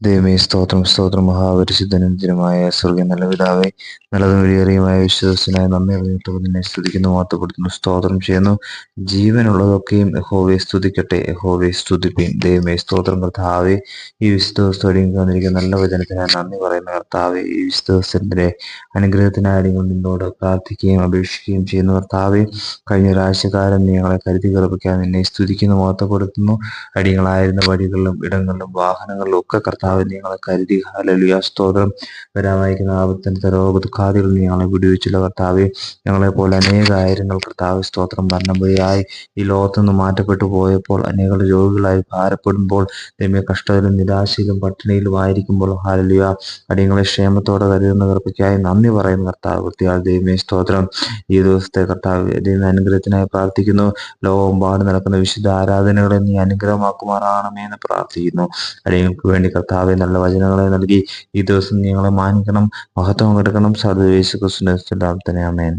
ദൈവമേ സ്തോത്രം സ്തോത്രം. മഹാപരിശുദ്ധനന്ദിരമായ സ്വർഗ നല്ല പിതാവേ നല്ലതും വിലയേറിയുമായ വിശ്വസനായ നന്ദി അറിഞ്ഞിട്ടുള്ളതിനെ സ്തുതിക്കുന്നു മാത്തപ്പെടുത്തുന്നു സ്തോത്രം ചെയ്യുന്നു. ജീവനുള്ളതൊക്കെയും യഹോവയെ സ്തുതിക്കട്ടെ യഹോവയെ സ്തുതിപ്പീൻ. ദൈവമേ സ്തോത്രം കർത്താവെ ഈ വിശുദ്ധ തന്നിരിക്കുന്ന നല്ല വചനത്തിനായി നന്ദി പറയുന്ന കർത്താവെ. ഈ വിശുദ്ധത്തിന്റെ അനുഗ്രഹത്തിനായി നിന്നോട് പ്രാർത്ഥിക്കുകയും അപേക്ഷിക്കുകയും ചെയ്യുന്ന കർത്താവെ. കഴിഞ്ഞ ഒരാഴ്ചക്കാലം ഞങ്ങളെ കരുതി കറുപ്പിക്കാൻ നിന്നെ സ്തുതിക്കുന്നു മാത്തപ്പെടുത്തുന്നു അടികളായിരുന്ന വഴികളിലും ഇടങ്ങളിലും വാഹനങ്ങളിലും ഒക്കെ കർത്താവ് കർത്താവ് ഞങ്ങളെ കരുതി. ഹലലുയ സ്തോത്രം. വരാമായിരിക്കുന്ന ആപത്തിന്റെ രോഗദുഃഖാദികൾ ഞങ്ങളെ വിടുവിച്ചുള്ള കർത്താവ് ഞങ്ങളെ പോലെ അനേക ആയിരങ്ങൾ കർത്താവ് സ്തോത്രം മരണം ഈ ലോകത്തു നിന്ന് മാറ്റപ്പെട്ടു പോയപ്പോൾ അനേക രോഗികളായി ഭാരപ്പെടുമ്പോൾ ദൈവ കഷ്ടത്തിലും നിരാശയിലും പട്ടിണിയിലും ആയിരിക്കുമ്പോൾ ഹാലലിയ അടിയങ്ങളെ ക്ഷേമത്തോടെ കരുതുന്ന കൃപയ്ക്കായി നന്ദി പറയുന്ന കർത്താവ് വൃത്തിയാൽ ദൈവമേ സ്തോത്രം. ഈ ദിവസത്തെ കർത്താവ് ദൈവ അനുഗ്രഹത്തിനായി പ്രാർത്ഥിക്കുന്നു. ലോകമെമ്പാട് നടക്കുന്ന വിശുദ്ധ ആരാധനകളെ നീ അനുഗ്രഹമാക്കുമാറാണമേ എന്ന് പ്രാർത്ഥിക്കുന്നു. അടിയങ്ങൾക്ക് വേണ്ടി കർത്താവ് കർത്താവെ നല്ല വചനങ്ങളെ നൽകി ഈ ദിവസം ഞങ്ങളെ മാനിക്കണം മഹത്വം എടുക്കണം ക്രിസ്തുവിന്റെ തന്നെ അമേൻ